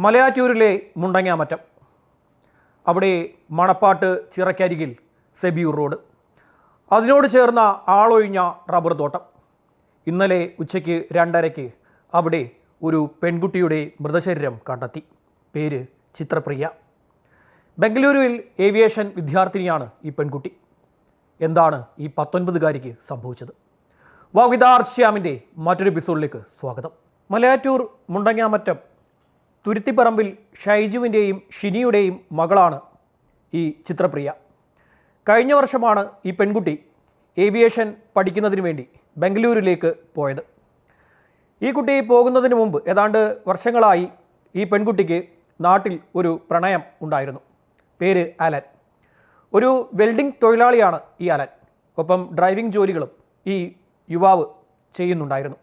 മലയാറ്റൂരിലെ മുണ്ടങ്ങാമറ്റം. അവിടെ മണപ്പാട്ട് ചിറക്കരികിൽ സെബിയൂർ റോഡ്. അതിനോട് ചേർന്ന ആളൊഴിഞ്ഞ റബ്ബർ തോട്ടം. ഇന്നലെ ഉച്ചയ്ക്ക് രണ്ടരയ്ക്ക് അവിടെ ഒരു പെൺകുട്ടിയുടെ മൃതശരീരം കണ്ടെത്തി. പേര് ചിത്രപ്രിയ. ബംഗളൂരുവിൽ ഏവിയേഷൻ വിദ്യാർത്ഥിനിയാണ് ഈ പെൺകുട്ടി. എന്താണ് ഈ പത്തൊൻപതുകാരിക്ക് സംഭവിച്ചത്? വവിതാർ ശ്യാമിന്റെ മറ്റൊരു എപ്പിസോഡിലേക്ക് സ്വാഗതം. മലയാറ്റൂർ മുണ്ടങ്ങാമറ്റം തുരുത്തിപ്പറമ്പിൽ ഷൈജുവിന്റെയും ഷിനിയുടെയും മകളാണ് ഈ ചിത്രപ്രിയ. കഴിഞ്ഞ വർഷമാണ് ഈ പെൺകുട്ടി ഏവിയേഷൻ പഠിക്കുന്നതിന് വേണ്ടി ബംഗളൂരുവിലേക്ക് പോയത്. ഈ കുട്ടി പോകുന്നതിന് മുമ്പ് ഏതാണ്ട് വർഷങ്ങളായി ഈ പെൺകുട്ടിക്ക് നാട്ടിൽ ഒരു പ്രണയം ഉണ്ടായിരുന്നു. പേര് അലൻ ഒരു വെൽഡിംഗ് തൊഴിലാളിയാണ് ഈ അലൻ ഒപ്പം ഡ്രൈവിംഗ് ജോലികളും ഈ യുവാവ് ചെയ്യുന്നുണ്ടായിരുന്നു.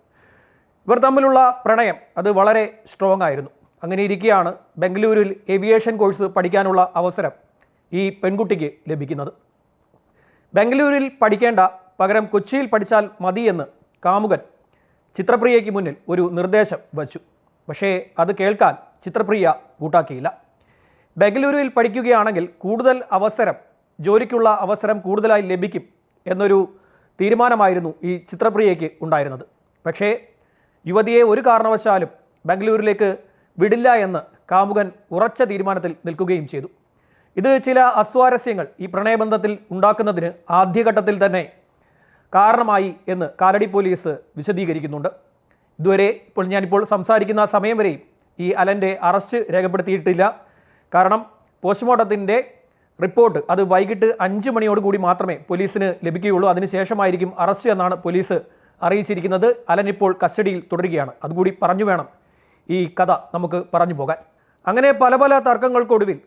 ഇവർ തമ്മിലുള്ള പ്രണയം അത് വളരെ സ്ട്രോങ് ആയിരുന്നു. അങ്ങനെ ഇരിക്കുകയാണ് ബംഗളൂരുവിൽ ഏവിയേഷൻ കോഴ്സ് പഠിക്കാനുള്ള അവസരം ഈ പെൺകുട്ടിക്ക് ലഭിക്കുന്നത്. ബംഗളൂരുവിൽ പഠിക്കേണ്ട പകരം കൊച്ചിയിൽ പഠിച്ചാൽ മതിയെന്ന് കാമുകൻ ചിത്രപ്രിയയ്ക്ക് മുന്നിൽ ഒരു നിർദ്ദേശം വച്ചു. പക്ഷേ അത് കേൾക്കാൻ ചിത്രപ്രിയ കൂട്ടാക്കിയില്ല. ബംഗളൂരുവിൽ പഠിക്കുകയാണെങ്കിൽ കൂടുതൽ അവസരം ജോലിക്കുള്ള അവസരം കൂടുതലായി ലഭിക്കും എന്നൊരു തീരുമാനമായിരുന്നു ഈ ചിത്രപ്രിയയ്ക്ക് ഉണ്ടായിരുന്നത്. പക്ഷേ യുവതിയെ ഒരു കാരണവശാലും ബാംഗ്ലൂരിലേക്ക് വിടില്ല എന്ന് കാമുകൻ ഉറച്ച തീരുമാനത്തിൽ നിൽക്കുകയും ചെയ്തു. ഇത് ചില അസ്വാരസ്യങ്ങൾ ഈ പ്രണയബന്ധത്തിൽ ഉണ്ടാക്കുന്നതിന് ആദ്യഘട്ടത്തിൽ തന്നെ കാരണമായി എന്ന് കാലടി പോലീസ് വിശദീകരിക്കുന്നുണ്ട്. ഇതുവരെ ഇപ്പോൾ ഞാനിപ്പോൾ സംസാരിക്കുന്ന സമയം വരെയും ഈ അലന്റെ അറസ്റ്റ് രേഖപ്പെടുത്തിയിട്ടില്ല. കാരണം പോസ്റ്റ്മോർട്ടത്തിന്റെ റിപ്പോർട്ട് അത് വൈകിട്ട് അഞ്ച് മണിയോടുകൂടി മാത്രമേ പോലീസിന് ലഭിക്കുകയുള്ളൂ. അതിനുശേഷമായിരിക്കും അറസ്റ്റ് എന്നാണ് പോലീസ് അറിയിച്ചിരിക്കുന്നത്. അലൻ ഇപ്പോൾ കസ്റ്റഡിയിൽ തുടരുകയാണ്. അതുകൂടി പറഞ്ഞു വേണം. ഈ കഥ നമുക്ക് പറഞ്ഞു പോകാൻ. അങ്ങനെ പല പല തർക്കങ്ങൾക്കൊടുവിൽ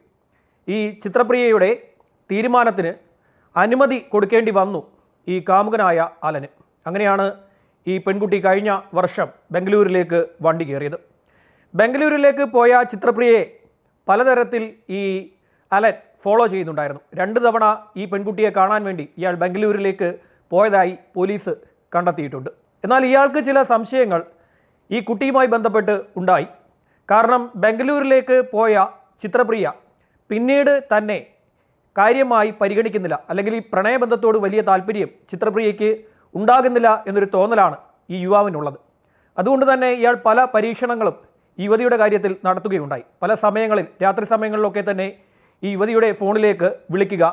ഈ ചിത്രപ്രിയയുടെ തീരുമാനത്തിന് അനുമതി കൊടുക്കേണ്ടി വന്നു ഈ കാമുകനായ അലന്. അങ്ങനെയാണ് ഈ പെൺകുട്ടി കഴിഞ്ഞ വർഷം ബംഗളൂരിലേക്ക് വണ്ടി കയറിയത്. ബംഗളൂരിലേക്ക് പോയ ചിത്രപ്രിയയെ പലതരത്തിൽ ഈ അലൻ ഫോളോ ചെയ്യുന്നുണ്ടായിരുന്നു. രണ്ട് തവണ ഈ പെൺകുട്ടിയെ കാണാൻ വേണ്ടി ഇയാൾ ബംഗളൂരിലേക്ക് പോയതായി പോലീസ് കണ്ടെത്തിയിട്ടുണ്ട്. എന്നാൽ ഇയാൾക്ക് ചില സംശയങ്ങൾ ഈ കുട്ടിയുമായി ബന്ധപ്പെട്ട് ഉണ്ടായി. കാരണം ബംഗളൂരിലേക്ക് പോയ ചിത്രപ്രിയ പിന്നീട് തന്നെ കാര്യമായി പരിഗണിക്കുന്നില്ല. അല്ലെങ്കിൽ ഈ പ്രണയബന്ധത്തോട് വലിയ താല്പര്യം ചിത്രപ്രിയയ്ക്ക് ഉണ്ടാകുന്നില്ല എന്നൊരു തോന്നലാണ് ഈ യുവാവിനുള്ളത്. അതുകൊണ്ട് തന്നെ ഇയാൾ പല പരീക്ഷണങ്ങളും ഈ യുവതിയുടെ കാര്യത്തിൽ നടത്തുകയുണ്ടായി. പല സമയങ്ങളിൽ രാത്രി സമയങ്ങളിലൊക്കെ തന്നെ ഈ യുവതിയുടെ ഫോണിലേക്ക് വിളിക്കുക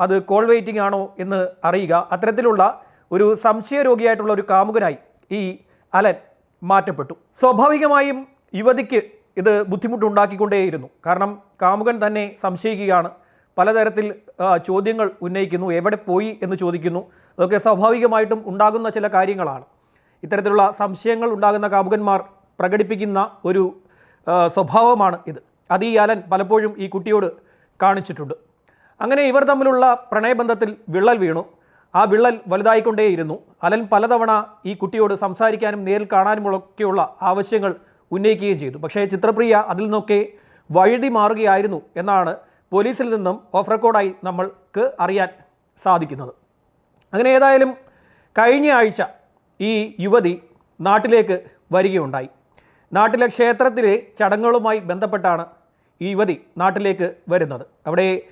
അത് കോൾ വെയിറ്റിംഗ് ആണോ എന്ന് അറിയുക അത്തരത്തിലുള്ള ഒരു സംശയരോഗിയായിട്ടുള്ള ഒരു കാമുകനായി ഈ അലൻ മാറ്റപ്പെട്ടു. സ്വാഭാവികമായും യുവതിക്ക് ഇത് ബുദ്ധിമുട്ടുണ്ടാക്കിക്കൊണ്ടേയിരുന്നു. കാരണം കാമുകൻ തന്നെ സംശയിക്കുകയാണ്. പലതരത്തിൽ ചോദ്യങ്ങൾ ഉന്നയിക്കുന്നു. എവിടെ പോയി എന്ന് ചോദിക്കുന്നു. അതൊക്കെ സ്വാഭാവികമായിട്ടും ഉണ്ടാകുന്ന ചില കാര്യങ്ങളാണ്. ഇത്തരത്തിലുള്ള സംശയങ്ങൾ ഉണ്ടാകുന്ന കാമുകന്മാർ പ്രകടിപ്പിക്കുന്ന ഒരു സ്വഭാവമാണ് ഇത്. അത് ഈ അലൻ പലപ്പോഴും ഈ കുട്ടിയോട് കാണിച്ചിട്ടുണ്ട്. അങ്ങനെ ഇവർ തമ്മിലുള്ള പ്രണയബന്ധത്തിൽ വിള്ളൽ വീണു. ആ വിള്ളൽ വലുതായിക്കൊണ്ടേയിരുന്നു. അലൻ പലതവണ ഈ കുട്ടിയോട് സംസാരിക്കാനും നേരിൽ കാണാനുമൊക്കെയുള്ള ആവശ്യങ്ങൾ ഉന്നയിക്കുകയും ചെയ്തു. പക്ഷേ ചിത്രപ്രിയ അതിൽ നിന്നൊക്കെ വഴുതി മാറുകയായിരുന്നു എന്നാണ് പോലീസിൽ നിന്നും ഓഫ് റെക്കോർഡായി നമ്മൾക്ക് അറിയാൻ സാധിക്കുന്നത്. അങ്ങനെ ഏതായാലും കഴിഞ്ഞ ആഴ്ച ഈ യുവതി നാട്ടിലേക്ക് വരികയുണ്ടായി. നാട്ടിലെ ക്ഷേത്രത്തിലെ ചടങ്ങുകളുമായി ബന്ധപ്പെട്ടാണ് ഈ യുവതി നാട്ടിലേക്ക് വരുന്നത്. അവിടെ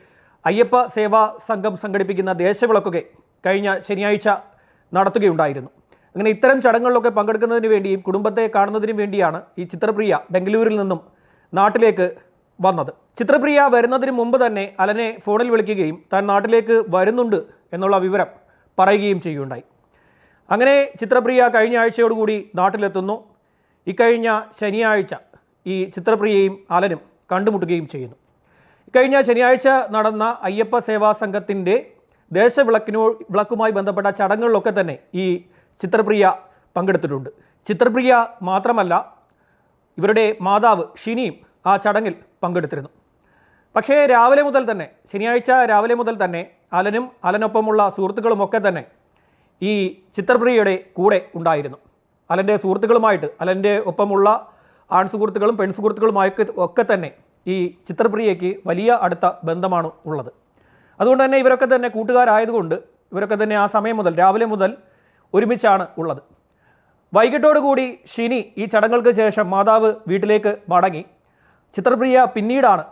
അയ്യപ്പ സേവാ സംഘം സംഘടിപ്പിക്കുന്ന ദേശവിളക്കൊക്കെ കഴിഞ്ഞ ശനിയാഴ്ച നടത്തുകയുണ്ടായിരുന്നു. അങ്ങനെ ഇത്തരം ചടങ്ങുകളിലൊക്കെ പങ്കെടുക്കുന്നതിന് വേണ്ടിയും കുടുംബത്തെ കാണുന്നതിനും വേണ്ടിയാണ് ഈ ചിത്രപ്രിയ ബംഗളൂരിൽ നിന്നും നാട്ടിലേക്ക് വന്നത്. ചിത്രപ്രിയ വരുന്നതിന് മുമ്പ് തന്നെ അലനെ ഫോണിൽ വിളിക്കുകയും താൻ നാട്ടിലേക്ക് വരുന്നുണ്ട് എന്നുള്ള വിവരം പറയുകയും ചെയ്യുകയുണ്ടായി. അങ്ങനെ ചിത്രപ്രിയ കഴിഞ്ഞ ആഴ്ചയോടുകൂടി നാട്ടിലെത്തുന്നു. ഇക്കഴിഞ്ഞ ശനിയാഴ്ച ഈ ചിത്രപ്രിയയും അലനും കണ്ടുമുട്ടുകയും ചെയ്യുന്നു. ഇക്കഴിഞ്ഞ ശനിയാഴ്ച നടന്ന അയ്യപ്പ സേവാ സംഘത്തിന്റെ ദേശവിളക്കിനോ വിളക്കുമായി ബന്ധപ്പെട്ട ചടങ്ങുകളിലൊക്കെ തന്നെ ഈ ചിത്രപ്രിയ പങ്കെടുത്തിട്ടുണ്ട്. ചിത്രപ്രിയ മാത്രമല്ല ഇവരുടെ മാതാവ് ഷിനിയും ആ ചടങ്ങിൽ പങ്കെടുത്തിരുന്നു. പക്ഷേ രാവിലെ മുതൽ തന്നെ ശനിയാഴ്ച രാവിലെ മുതൽ തന്നെ അലനും അലനൊപ്പമുള്ള സുഹൃത്തുക്കളുമൊക്കെ തന്നെ ഈ ചിത്രപ്രിയയുടെ കൂടെ ഉണ്ടായിരുന്നു. അലന്റെ സുഹൃത്തുക്കളുമായിട്ട് അലന്റെ ഒപ്പമുള്ള ആൺ സുഹൃത്തുക്കളും പെൺസുഹൃത്തുക്കളുമായൊക്കെ ഒക്കെ തന്നെ ഈ ചിത്രപ്രിയയ്ക്ക് വലിയ അടുത്ത ബന്ധമാണ് ഉള്ളത്. അതുകൊണ്ട് തന്നെ ഇവരൊക്കെ തന്നെ കൂട്ടുകാരായതുകൊണ്ട് ഇവരൊക്കെ തന്നെ ആ സമയം മുതൽ രാവിലെ മുതൽ ഒരുമിച്ചാണ് ഉള്ളത്. വൈകിട്ടോടുകൂടി ഷിനി ഈ ചടങ്ങുകൾക്ക് ശേഷം മാതാവ് വീട്ടിലേക്ക് മടങ്ങി. ചിത്രപ്രിയ പിന്നീടാണ്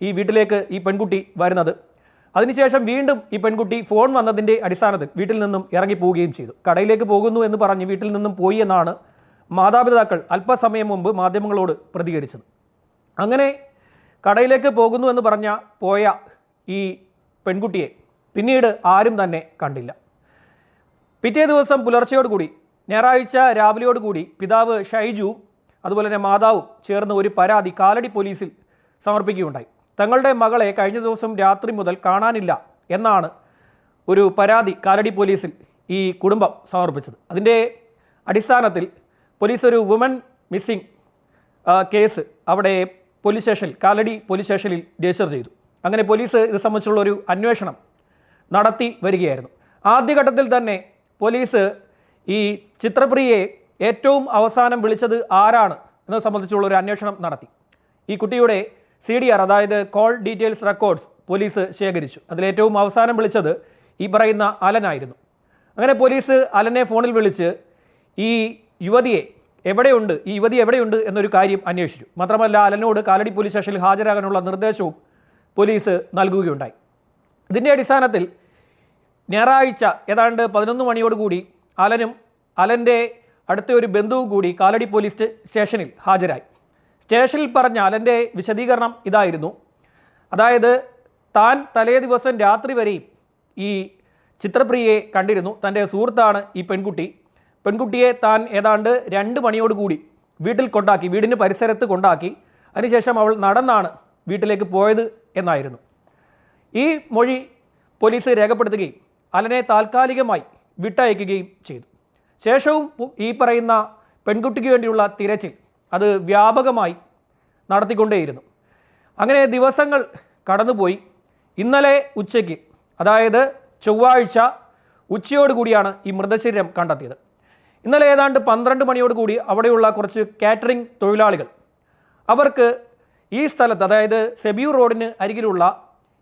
ഈ വീട്ടിലേക്ക് ഈ പെൺകുട്ടി വരുന്നത്. അതിനുശേഷം വീണ്ടും ഈ പെൺകുട്ടി ഫോൺ വന്നതിന്റെ അടിസ്ഥാനത്തിൽ വീട്ടിൽ നിന്നും ഇറങ്ങി പോവുകയും ചെയ്തു. കടയിലേക്ക് പോകുന്നു എന്ന് പറഞ്ഞ് വീട്ടിൽ നിന്നും പോയി എന്നാണ് മാതാപിതാക്കൾ അല്പസമയം മുമ്പ് മാധ്യമങ്ങളോട് പ്രതികരിച്ചത്. അങ്ങനെ കടയിലേക്ക് പോകുന്നു എന്ന് പറഞ്ഞ പോയ ഈ പെൺകുട്ടിയെ പിന്നീട് ആരും തന്നെ കണ്ടില്ല. പിറ്റേ ദിവസം പുലർച്ചയോടുകൂടി ഞായറാഴ്ച രാവിലെയോടുകൂടി പിതാവ് ഷൈജു അതുപോലെ തന്നെ മാതാവും ചേർന്ന് ഒരു പരാതി കാലടി പോലീസിൽ സമർപ്പിക്കുകയുണ്ടായി. തങ്ങളുടെ മകളെ കഴിഞ്ഞ ദിവസം രാത്രി മുതൽ കാണാനില്ല എന്നാണ് ഒരു പരാതി കാലടി പോലീസിൽ ഈ കുടുംബം സമർപ്പിച്ചത്. അതിന്റെ അടിസ്ഥാനത്തിൽ പോലീസ് ഒരു വുമൺ മിസ്സിംഗ് കേസ് അവിടെ പോലീസ് സ്റ്റേഷനിൽ കാലടി പോലീസ് സ്റ്റേഷനിൽ രജിസ്റ്റർ ചെയ്തു. അങ്ങനെ പോലീസ് ഇത് സംബന്ധിച്ചുള്ള ഒരു അന്വേഷണം നടത്തി വരികയായിരുന്നു. ആദ്യഘട്ടത്തിൽ തന്നെ പോലീസ് ഈ ചിത്രപ്രിയയെ ഏറ്റവും അവസാനം വിളിച്ചത് ആരാണ് എന്നത് സംബന്ധിച്ചുള്ള ഒരു അന്വേഷണം നടത്തി. ഈ കുട്ടിയുടെ സി ഡി ആർ അതായത് കോൾ ഡീറ്റെയിൽസ് റെക്കോർഡ്സ് പോലീസ് ശേഖരിച്ചു. അതിലേറ്റവും അവസാനം വിളിച്ചത് ഈ പറയുന്ന അലനായിരുന്നു. അങ്ങനെ പോലീസ് അലനെ ഫോണിൽ വിളിച്ച് ഈ യുവതിയെ എവിടെയുണ്ട് ഈ യുവതി എവിടെയുണ്ട് എന്നൊരു കാര്യം അന്വേഷിച്ചു. മാത്രമല്ല അലനോട് കാലടി പോലീസ് സ്റ്റേഷനിൽ ഹാജരാകാനുള്ള നിർദ്ദേശവും പോലീസ് നൽകുകയുണ്ടായി. ഇതിന്റെ അടിസ്ഥാനത്തിൽ ഞായറാഴ്ച ഏതാണ്ട് പതിനൊന്ന് മണിയോടുകൂടി അലനും അലന്റെ അടുത്ത ഒരു ബന്ധുവും കൂടി കാലടി പോലീസ് സ്റ്റേഷനിൽ ഹാജരായി. സ്റ്റേഷനിൽ പറഞ്ഞ അലന്റെ വിശദീകരണം ഇതായിരുന്നു. അതായത് താൻ തലേ ദിവസം രാത്രി വരെയും ഈ ചിത്രപ്രിയയെ കണ്ടിരുന്നു. തന്റെ സുഹൃത്താണ് ഈ പെൺകുട്ടി. പെൺകുട്ടിയെ താൻ ഏതാണ്ട് രണ്ട് മണിയോടുകൂടി വീട്ടിൽ കൊണ്ടാക്കി വീടിന്റെ പരിസരത്ത് കൊണ്ടാക്കി. അതിനുശേഷം അവൾ നടന്നാണ് വീട്ടിലേക്ക് പോയത് എന്നായിരുന്നു. ഈ മൊഴി പോലീസ് രേഖപ്പെടുത്തുകയും അലനെ താൽക്കാലികമായി വിട്ടയക്കുകയും ചെയ്തു. ശേഷവും ഈ പറയുന്ന പെൺകുട്ടിക്ക് വേണ്ടിയുള്ള തിരച്ചിൽ അത് വ്യാപകമായി നടത്തിക്കൊണ്ടേയിരുന്നു. അങ്ങനെ ദിവസങ്ങൾ കടന്നുപോയി. ഇന്നലെ ഉച്ചയ്ക്ക് അതായത് ചൊവ്വാഴ്ച ഉച്ചയോടുകൂടിയാണ് ഈ മൃതശരീരം കണ്ടെത്തിയത്. ഇന്നലെ ഏതാണ്ട് പന്ത്രണ്ട് മണിയോടുകൂടി അവിടെയുള്ള കുറച്ച് കാറ്ററിംഗ് തൊഴിലാളികൾ അവർക്ക് ഈ സ്ഥലത്ത് അതായത് സെബ്യൂർ റോഡിന് അരികിലുള്ള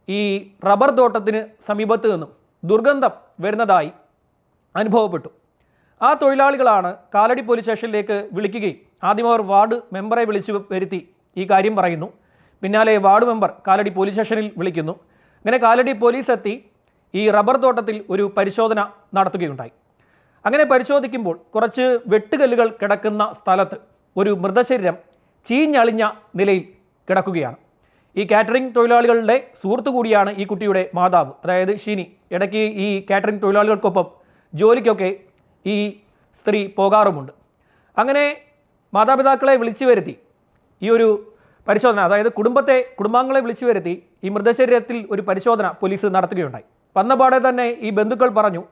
ഈ റബ്ബർ തോട്ടത്തിന് സമീപത്ത് നിന്നും ദുർഗന്ധം വരുന്നതായി അനുഭവപ്പെട്ടു. ആ തൊഴിലാളികളാണ് കാലടി പോലീസ് സ്റ്റേഷനിലേക്ക് വിളിക്കുകയും ആദ്യം അവർ വാർഡ് മെമ്പറെ വിളിച്ചു വരുത്തി ഈ കാര്യം പറയുന്നു. പിന്നാലെ വാർഡ് മെമ്പർ കാലടി പോലീസ് സ്റ്റേഷനിൽ വിളിക്കുന്നു. അങ്ങനെ കാലടി പോലീസ് എത്തി ഈ റബ്ബർ തോട്ടത്തിൽ ഒരു പരിശോധന നടത്തുകയുണ്ടായി. അങ്ങനെ പരിശോധിക്കുമ്പോൾ കുറച്ച് വെട്ടുകല്ലുകൾ കിടക്കുന്ന സ്ഥലത്ത് ഒരു മൃതശരീരം ചീഞ്ഞളിഞ്ഞ നിലയിൽ കിടക്കുകയാണ്. ഈ കാറ്ററിംഗ് തൊഴിലാളികളുടെ സുഹൃത്തു കൂടിയാണ് ഈ കുട്ടിയുടെ മാതാവ്. അതായത് ഷിനി. ഇടയ്ക്ക് ഈ കാറ്ററിംഗ് തൊഴിലാളികൾക്കൊപ്പം ജോലിക്കൊക്കെ ഈ സ്ത്രീ പോകാറുമുണ്ട്. അങ്ങനെ മാതാപിതാക്കളെ വിളിച്ചു വരുത്തി. ഈ ഒരു പരിശോധന അതായത് കുടുംബത്തെ കുടുംബാംഗങ്ങളെ വിളിച്ചു വരുത്തി ഈ മൃതശരീരത്തിൽ ഒരു പരിശോധന പോലീസ് നടത്തുകയുണ്ടായി. വന്നപാടെ തന്നെ ഈ ബന്ധുക്കൾ പറഞ്ഞു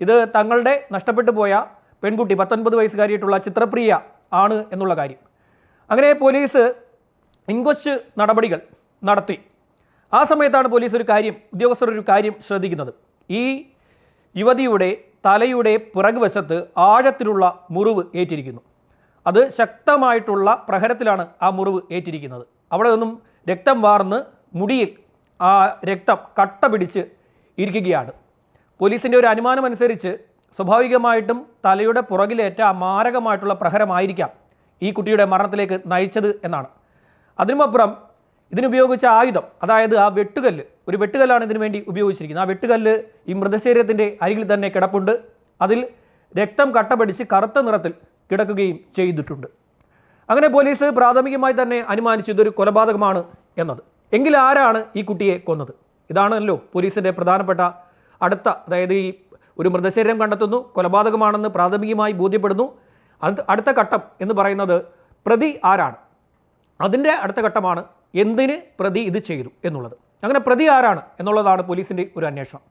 ഇത് തങ്ങളുടെ നഷ്ടപ്പെട്ടു പോയ പെൺകുട്ടി പത്തൊൻപത് വയസ്സുകാരിയായിട്ടുള്ള ചിത്രപ്രിയ ആണ് എന്നുള്ള കാര്യം. അങ്ങനെ പോലീസ് ഇൻക്വസ്റ്റ് നടപടികൾ നടത്തി. ആ സമയത്താണ് പോലീസ് ഒരു കാര്യം ഉദ്യോഗസ്ഥർ ഒരു കാര്യം ശ്രദ്ധിക്കുന്നത്. ഈ യുവതിയുടെ തലയുടെ പുറകുവശത്ത് ആഴത്തിലുള്ള മുറിവ് ഏറ്റിരിക്കുന്നു. അത് ശക്തമായിട്ടുള്ള പ്രഹരത്തിലാണ് ആ മുറിവ് ഏറ്റിരിക്കുന്നത്. അവിടെ നിന്നും രക്തം വാർന്ന് മുടിയിൽ ആ രക്തം കട്ട പിടിച്ച് ഇരിക്കുകയാണ്. പോലീസിന്റെ ഒരു അനുമാനം അനുസരിച്ച് സ്വാഭാവികമായിട്ടും തലയുടെ പുറകിലേറ്റ മാരകമായിട്ടുള്ള പ്രഹരമായിരിക്കാം ഈ കുട്ടിയുടെ മരണത്തിലേക്ക് നയിച്ചത് എന്നാണ്. അതിനുമപ്പുറം ഇതിനുപയോഗിച്ച ആയുധം അതായത് ആ വെട്ടുകല്ല് ഒരു വെട്ടുകല്ലാണ് ഇതിനു വേണ്ടി ഉപയോഗിച്ചിരിക്കുന്നത്. ആ വെട്ടുകല്ല് ഈ മൃതശരീരത്തിന്റെ അരികിൽ തന്നെ കിടപ്പുണ്ട്. അതിൽ രക്തം കട്ടപിടിച്ച് കറുത്ത നിറത്തിൽ കിടക്കുകയും ചെയ്തിട്ടുണ്ട്. അങ്ങനെ പോലീസ് പ്രാഥമികമായി തന്നെ അനുമാനിച്ചു ഇതൊരു കൊലപാതകമാണ് എന്നത്. എങ്കിൽ ആരാണ് ഈ കുട്ടിയെ കൊന്നത്? ഇതാണല്ലോ പോലീസിന്റെ പ്രധാനപ്പെട്ട അടുത്ത അതായത് ഈ ഒരു മൃതശരീരം കണ്ടെത്തുന്നു കൊലപാതകമാണെന്ന് പ്രാഥമികമായി ബോധ്യപ്പെടുന്നു. അടുത്ത ഘട്ടം എന്ന് പറയുന്നത് പ്രതി ആരാണ്? അതിന്റെ അടുത്ത ഘട്ടമാണ് എന്തിന് പ്രതി ഇത് ചെയ്തു എന്നുള്ളത്. അങ്ങനെ പ്രതി ആരാണ് എന്നുള്ളതാണ് പോലീസിന്റെ ഒരു അന്വേഷണം.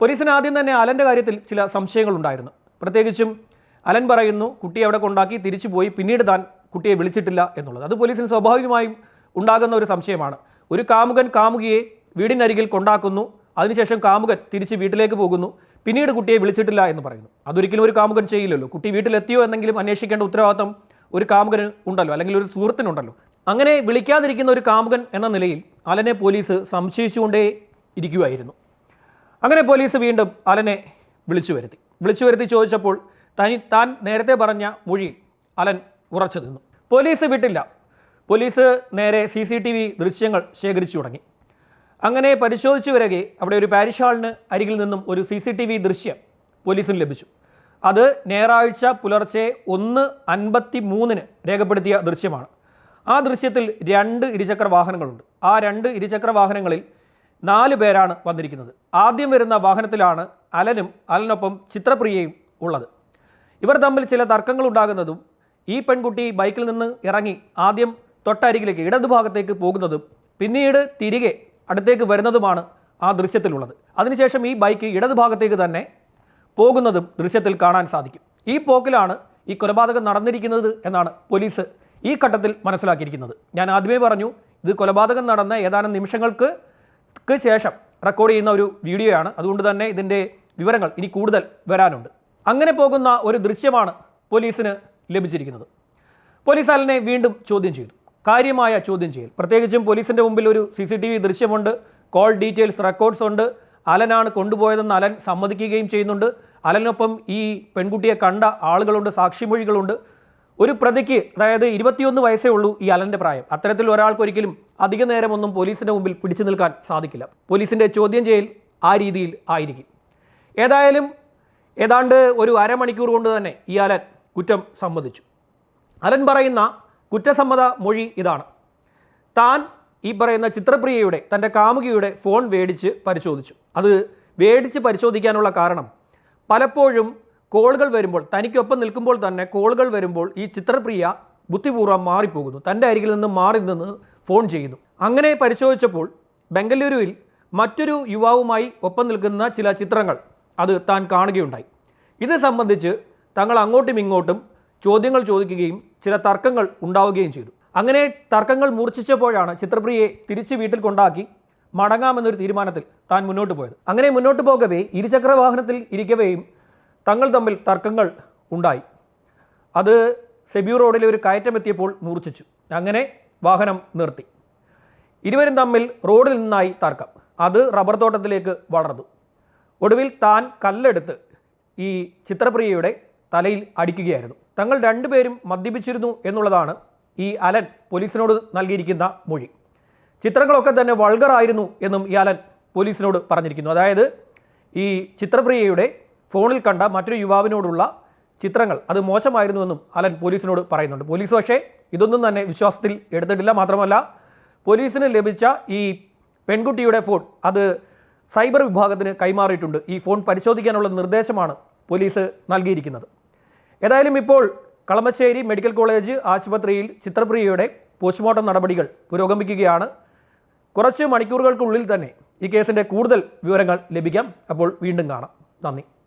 പോലീസിന് ആദ്യം തന്നെ അലന്റെ കാര്യത്തിൽ ചില സംശയങ്ങളുണ്ടായിരുന്നു പ്രത്യേകിച്ചും അലൻ പറയുന്നു കുട്ടിയെ അവിടെ കൊണ്ടാക്കി തിരിച്ചു പോയി പിന്നീട് താൻ കുട്ടിയെ വിളിച്ചിട്ടില്ല എന്നുള്ളത്. അത് പോലീസിന് സ്വാഭാവികമായും ഉണ്ടാകുന്ന ഒരു സംശയമാണ്. ഒരു കാമുകൻ കാമുകിയെ വീടിനരികിൽ കൊണ്ടാക്കുന്നു അതിനുശേഷം കാമുകൻ തിരിച്ച് വീട്ടിലേക്ക് പോകുന്നു പിന്നീട് കുട്ടിയെ വിളിച്ചിട്ടില്ല എന്ന് പറയുന്നു. അതൊരിക്കലും ഒരു കാമുകൻ ചെയ്യില്ലല്ലോ. കുട്ടി വീട്ടിലെത്തിയോ എന്നെങ്കിലും അന്വേഷിക്കേണ്ട ഉത്തരവാദിത്തം ഒരു കാമുകന് ഉണ്ടല്ലോ അല്ലെങ്കിൽ ഒരു സുഹൃത്തിനുണ്ടല്ലോ. അങ്ങനെ വിളിക്കാതിരിക്കുന്ന ഒരു കാമുകൻ എന്ന നിലയിൽ അലനെ പോലീസ് സംശയിച്ചുകൊണ്ടേ ഇരിക്കുമായിരുന്നു അങ്ങനെ പോലീസ് വീണ്ടും അലനെ വിളിച്ചു വരുത്തി. വിളിച്ചു വരുത്തി ചോദിച്ചപ്പോൾ തനി താൻ നേരത്തെ പറഞ്ഞ മൊഴിയിൽ അലൻ ഉറച്ചു നിന്നു. പോലീസ് വിട്ടില്ല. പോലീസ് നേരെ സി സി ടി വി ദൃശ്യങ്ങൾ ശേഖരിച്ചു തുടങ്ങി. അങ്ങനെ പരിശോധിച്ചു വരകെ അവിടെ ഒരു പാരിഷ് ഹാളിന് അരികിൽ നിന്നും ഒരു സി സി ടി വി ദൃശ്യം പോലീസിന് ലഭിച്ചു. അത് ഞായറാഴ്ച പുലർച്ചെ ഒന്ന് അൻപത്തി മൂന്നിന് രേഖപ്പെടുത്തിയ ദൃശ്യമാണ്. ആ ദൃശ്യത്തിൽ രണ്ട് ഇരുചക്ര വാഹനങ്ങളുണ്ട്. ആ രണ്ട് ഇരുചക്ര വാഹനങ്ങളിൽ നാല് പേരാണ് വന്നിരിക്കുന്നത്. ആദ്യം വരുന്ന വാഹനത്തിലാണ് അലനും അലനൊപ്പം ചിത്രപ്രിയയും ഉള്ളത്. ഇവർ തമ്മിൽ ചില തർക്കങ്ങൾ ഉണ്ടാകുന്നതും ഈ പെൺകുട്ടി ബൈക്കിൽ നിന്ന് ഇറങ്ങി ആദ്യം തൊട്ടരികിലേക്ക് ഇടതുഭാഗത്തേക്ക് പോകുന്നതും പിന്നീട് തിരികെ അടുത്തേക്ക് വരുന്നതുമാണ് ആ ദൃശ്യത്തിലുള്ളത്. അതിനുശേഷം ഈ ബൈക്ക് ഇടതുഭാഗത്തേക്ക് തന്നെ പോകുന്നതും ദൃശ്യത്തിൽ കാണാൻ സാധിക്കും. ഈ പോക്കിലാണ് ഈ കൊലപാതകം നടന്നിരിക്കുന്നത് എന്നാണ് പോലീസ് ഈ ഘട്ടത്തിൽ മനസ്സിലാക്കിയിരിക്കുന്നത്. ഞാൻ ആദ്യമേ പറഞ്ഞു ഇത് കൊലപാതകം നടന്ന ഏതാനും നിമിഷങ്ങൾക്ക് ശേഷം റെക്കോർഡ് ചെയ്യുന്ന ഒരു വീഡിയോയാണ്. അതുകൊണ്ട് തന്നെ ഇതിന്റെ വിവരങ്ങൾ ഇനി കൂടുതൽ വരാനുണ്ട്. അങ്ങനെ പോകുന്ന ഒരു ദൃശ്യമാണ് പോലീസിന് ലഭിച്ചിരിക്കുന്നത്. പോലീസ് അലനെ വീണ്ടും ചോദ്യം ചെയ്തു. കാര്യമായ ചോദ്യം ചെയ്യൽ. പ്രത്യേകിച്ചും പോലീസിന്റെ മുമ്പിൽ ഒരു സി സി ടി വി ദൃശ്യമുണ്ട്. കോൾ ഡീറ്റെയിൽസ് റെക്കോർഡ്സ് ഉണ്ട്. അലനാണ് കൊണ്ടുപോയതെന്ന് അലൻ സമ്മതിക്കുകയും ചെയ്യുന്നുണ്ട്. അലനൊപ്പം ഈ പെൺകുട്ടിയെ കണ്ട ആളുകളുണ്ട് സാക്ഷിമൊഴികളുണ്ട്. ഒരു പ്രതിക്ക് അതായത് ഇരുപത്തിയൊന്ന് വയസ്സേ ഉള്ളൂ ഈ അലന്റെ പ്രായം. അത്തരത്തിൽ ഒരാൾക്ക് ഒരിക്കലും അധിക നേരമൊന്നും പോലീസിന്റെ മുമ്പിൽ പിടിച്ചു നിൽക്കാൻ സാധിക്കില്ല. പോലീസിന്റെ ചോദ്യം ചെയ്യൽ ആ രീതിയിൽ ആയിരിക്കും. ഏതായാലും ഏതാണ്ട് ഒരു അരമണിക്കൂർ കൊണ്ട് തന്നെ ഈ അലൻ കുറ്റം സമ്മതിച്ചു. അലൻ പറയുന്ന കുറ്റസമ്മത മൊഴി ഇതാണ്. താൻ ഈ പറയുന്ന ചിത്രപ്രിയയുടെ തന്റെ കാമുകിയുടെ ഫോൺ വേടിച്ച് പരിശോധിച്ചു. അത് വേടിച്ച് പരിശോധിക്കാനുള്ള കാരണം പലപ്പോഴും കോളുകൾ വരുമ്പോൾ തനിക്കൊപ്പം നിൽക്കുമ്പോൾ തന്നെ കോളുകൾ വരുമ്പോൾ ഈ ചിത്രപ്രിയ ബുദ്ധിപൂർവം മാറിപ്പോകുന്നു. തന്റെ അരികിൽ നിന്ന് മാറി നിന്ന് ഫോൺ ചെയ്യുന്നു. അങ്ങനെ പരിശോധിച്ചപ്പോൾ ബംഗലൂരുവിൽ മറ്റൊരു യുവാവുമായി ഒപ്പം നിൽക്കുന്ന ചില ചിത്രങ്ങൾ അത് താൻ കാണുകയുണ്ടായി. ഇത് സംബന്ധിച്ച് തങ്ങൾ അങ്ങോട്ടും ഇങ്ങോട്ടും ചോദ്യങ്ങൾ ചോദിക്കുകയും ചില തർക്കങ്ങൾ ഉണ്ടാവുകയും ചെയ്തു. അങ്ങനെ തർക്കങ്ങൾ മൂർച്ഛിച്ചപ്പോഴാണ് ചിത്രപ്രിയയെ തിരിച്ച് വീട്ടിൽ കൊണ്ടാക്കി മടങ്ങാമെന്നൊരു തീരുമാനത്തിൽ താൻ മുന്നോട്ട് പോയത്. അങ്ങനെ മുന്നോട്ട് പോകവേ ഇരുചക്ര വാഹനത്തിൽ ഇരിക്കവെയും തങ്ങൾ തമ്മിൽ തർക്കങ്ങൾ ഉണ്ടായി. അത് സെബ്യൂ റോഡിലെ ഒരു കയറ്റമെത്തിയപ്പോൾ മൂർച്ഛിച്ചു. അങ്ങനെ വാഹനം നിർത്തി. ഇരുവരും തമ്മിൽ റോഡിൽ നിന്നായി തർക്കം. അത് റബ്ബർ തോട്ടത്തിലേക്ക് വളർന്നു. ഒടുവിൽ താൻ കല്ലെടുത്ത് ഈ ചിത്രപ്രിയയുടെ തലയിൽ അടിക്കുകയായിരുന്നു. തങ്ങൾ രണ്ടുപേരും മദ്യപിച്ചിരുന്നു എന്നുള്ളതാണ് ഈ അലൻ പോലീസിനോട് നൽകിയിരിക്കുന്ന മൊഴി. ചിത്രങ്ങളൊക്കെ തന്നെ വൾഗറായിരുന്നു എന്നും ഈ അലൻ പോലീസിനോട് പറഞ്ഞിരിക്കുന്നു. അതായത് ഈ ചിത്രപ്രിയയുടെ ഫോണിൽ കണ്ട മറ്റൊരു യുവാവിനോടുള്ള ചിത്രങ്ങൾ അത് മോശമായിരുന്നുവെന്നും അലൻ പോലീസിനോട് പറയുന്നുണ്ട്. പോലീസ് പക്ഷേ ഇതൊന്നും തന്നെ വിശ്വാസത്തിൽ എടുത്തിട്ടില്ല. മാത്രമല്ല പോലീസിന് ലഭിച്ച ഈ പെൺകുട്ടിയുടെ ഫോൺ അത് സൈബർ വിഭാഗത്തിന് കൈമാറിയിട്ടുണ്ട്. ഈ ഫോൺ പരിശോധിക്കാനുള്ള നിർദ്ദേശമാണ് പോലീസ് നൽകിയിരിക്കുന്നത്. ഏതായാലും ഇപ്പോൾ കളമശ്ശേരി മെഡിക്കൽ കോളേജ് ആശുപത്രിയിൽ ചിത്രപ്രിയയുടെ പോസ്റ്റ്മോർട്ടം നടപടികൾ പുരോഗമിക്കുകയാണ്. കുറച്ച് മണിക്കൂറുകൾക്കുള്ളിൽ തന്നെ ഈ കേസിന്റെ കൂടുതൽ വിവരങ്ങൾ ലഭിക്കാം. അപ്പോൾ വീണ്ടും കാണാം. നന്ദി.